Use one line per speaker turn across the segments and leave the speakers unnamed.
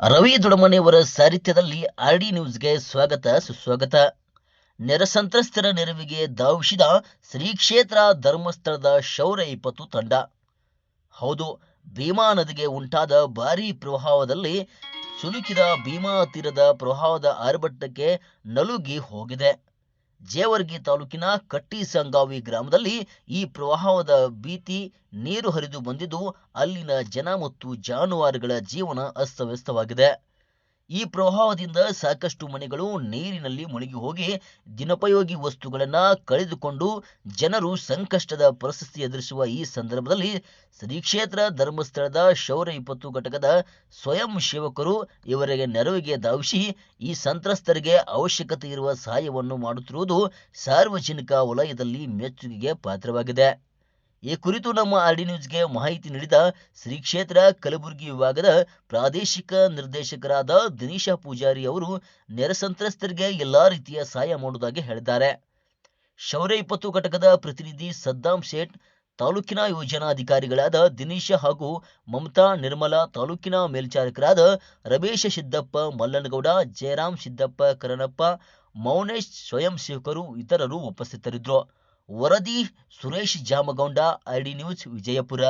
ರವಿ ದೊಡಮನೆಯವರ ಸಾಹಿತ್ಯದಲ್ಲಿ ಆರ್ಡಿ ನ್ಯೂಸ್ಗೆ ಸ್ವಾಗತ ಸುಸ್ವಾಗತ. ನೆರೆ ಸಂತ್ರಸ್ತರ ನೆರವಿಗೆ ಧಾವಿಸಿದ ಶ್ರೀ ಕ್ಷೇತ್ರ ಧರ್ಮಸ್ಥಳದ ಶೌರ್ಯ ಇಪ್ಪತ್ತು ತಂಡ. ಹೌದು, ಭೀಮಾ ನದಿಗೆ ಉಂಟಾದ ಭಾರೀ ಪ್ರವಾಹದಲ್ಲಿ ಸುಲುಕಿದ ಭೀಮಾ ತೀರದ ಪ್ರವಾಹದ ಆರ್ಭಟಕ್ಕೆ ನಲುಗಿ ಹೋಗಿದೆ. ಜೇವರ್ಗಿ ತಾಲೂಕಿನ ಕಟ್ಟಿಸಂಗಾವಿ ಗ್ರಾಮದಲ್ಲಿ ಈ ಪ್ರವಾಹದ ಭೀತಿ ನೀರು ಹರಿದು ಬಂದಿದ್ದು ಅಲ್ಲಿನ ಜನ ಮತ್ತು ಜಾನುವಾರುಗಳ ಜೀವನ ಅಸ್ತವ್ಯಸ್ತವಾಗಿದೆ. ಈ ಪ್ರವಾಹದಿಂದ ಸಾಕಷ್ಟು ಮನೆಗಳು ನೀರಿನಲ್ಲಿ ಮುಳುಗಿ ಹೋಗಿ ದಿನೋಪಯೋಗಿ ವಸ್ತುಗಳನ್ನು ಕಳೆದುಕೊಂಡು ಜನರು ಸಂಕಷ್ಟದ ಪರಿಸ್ಥಿತಿ ಎದುರಿಸುವ ಈ ಸಂದರ್ಭದಲ್ಲಿ ಶ್ರೀ ಕ್ಷೇತ್ರ ಧರ್ಮಸ್ಥಳದ ಶೌರ್ಯ ವಿಪತ್ತು ಘಟಕದ ಸ್ವಯಂ ಸೇವಕರು ಇವರಿಗೆ ನೆರವಿಗೆ ಧಾವಿಸಿ ಈ ಸಂತ್ರಸ್ತರಿಗೆ ಅವಶ್ಯಕತೆ ಇರುವ ಸಹಾಯವನ್ನು ಮಾಡುತ್ತಿರುವುದು ಸಾರ್ವಜನಿಕ ವಲಯದಲ್ಲಿ ಮೆಚ್ಚುಗೆಗೆ ಪಾತ್ರವಾಗಿದೆ. ಈ ಕುರಿತು ನಮ್ಮ ಆರ್ಡಿ ನ್ಯೂಸ್ಗೆ ಮಾಹಿತಿ ನೀಡಿದ ಶ್ರೀ ಕ್ಷೇತ್ರ ಕಲಬುರಗಿ ವಿಭಾಗದ ಪ್ರಾದೇಶಿಕ ನಿರ್ದೇಶಕರಾದ ದಿನೇಶ ಪೂಜಾರಿ ಅವರು, ನೆರೆ ಸಂತ್ರಸ್ತರಿಗೆ ಎಲ್ಲಾ ರೀತಿಯ ಸಹಾಯ ಮಾಡುವುದಾಗಿ ಹೇಳಿದ್ದಾರೆ. ಶೌರ್ಯ ಇಪ್ಪತ್ತು ಘಟಕದ ಪ್ರತಿನಿಧಿ ಸದ್ದಾಂ ಶೇಟ್, ತಾಲೂಕಿನ ಯೋಜನಾಧಿಕಾರಿಗಳಾದ ದಿನೇಶ ಹಾಗೂ ಮಮತಾ ನಿರ್ಮಲಾ, ತಾಲೂಕಿನ ಮೇಲ್ಚಾರಕರಾದ ರಮೇಶ ಸಿದ್ದಪ್ಪ, ಮಲ್ಲನಗೌಡ, ಜಯರಾಮ್ ಸಿದ್ದಪ್ಪ, ಕರಣಪ್ಪ, ಮೌನೇಶ್ ಸ್ವಯಂ ಸೇವಕರು ಇತರರು ಉಪಸ್ಥಿತರಿದ್ದರು. ವರದಿ ಸುರೇಶ್ ಜಾಮಗೌಂಡ ಐಡಿ ನ್ಯೂಸ್ ವಿಜಯಪುರ.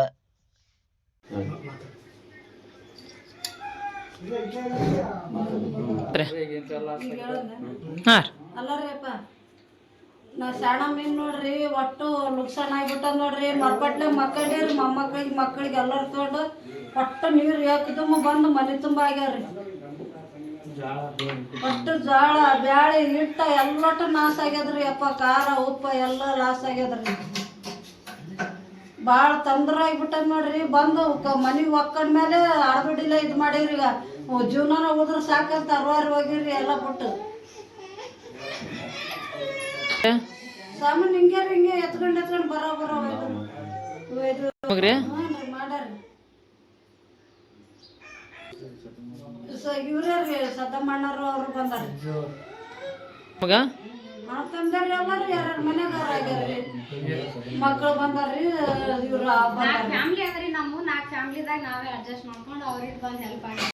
ನಾ ಸಣ್ಣ ಮೀನ್ ನೋಡ್ರಿ ಒಟ್ಟು ನುಕ್ಸಾನ್ ಆಗ್ಬಿಟ್ಟ ನೋಡ್ರಿ. ಮರ್ಪಟ್ಲೆ ಮಕ್ಕಳಿಗೆ ಮೊಮ್ಮಕ್ಕಳಿಗೆ ಮಕ್ಕಳಿಗೆ ಎಲ್ಲರೂ ತೊಗೊಂಡು ಒಟ್ಟು ನೀರು ಯಾಕದಮ್ಮ ಬಂದು ಮನೆ ತುಂಬ ಆಗ್ಯಾವ್ರಿ. ಒಟ್ಟು ಜೋಳ ಬ್ಯಾಳಿ ಹಿಟ್ಟ ಎಲ್ಲಟ್ಟು ನಾಶ ಆಗ್ಯದ್ರಿ ಅಪ್ಪ. ಖಾರ ಉಪ್ಪ ಎಲ್ಲ ಲಾಸ್ ಆಗ್ಯದ್ರಿ. ಭಾಳ ತೊಂದ್ರೆ ಆಗ್ಬಿಟ್ಟದ ನೋಡ್ರಿ. ಬಂದು ಮನೆಗೆ ಒಕ್ಕಂಡ ಮೇಲೆ ಆಡ್ಬಿಡಿಲ್ಲ ಇದು ಮಾಡಿರಿ ಈಗ. ಜೀವನ ಉದ್ರ ಸಾಕಂತ ಅರ್ವಾರಿ ಹೋಗಿರಿ ಎಲ್ಲ ಬಿಟ್ಟು. ಸಾಮಾನ್ ಹಿಂಗೆ ರೀ ಹಿಂಗೆ ಎತ್ಕೊಂಡು ಎತ್ಕೊಂಡು ಬರೋ ಬರೋ ಒಯ್ದು ಸ ಇವ್ರೇ ಸದ್ದಮ್ಮಣ್ಣರು ಅವ್ರು ಬಂದಾರ.
ಮಗ?
ನಾವು ತಂದಾರಿ ಎಲ್ಲರೂ ಯಾರ್ಯಾರ ಮನ್ಯಾಗ ಆಗ್ಯಾರ್ರಿ. ಮಕ್ಕಳು ಬಂದಾರ್ರಿ ಇವ್ರು ಬಂದಾರ
ಫ್ಯಾಮಿಲಿ ಅದ್ರಿ ನಮ್ಮ ನಾಲ್ಕು ಫ್ಯಾಮಿಲಿದಾಗ ನಾವೇ ಅಡ್ಜಸ್ಟ್ ಮಾಡ್ಕೊಂಡು ಅವ್ರಿಗೆ ಬಂದು ಹೆಲ್ಪ್ ಆಗಿ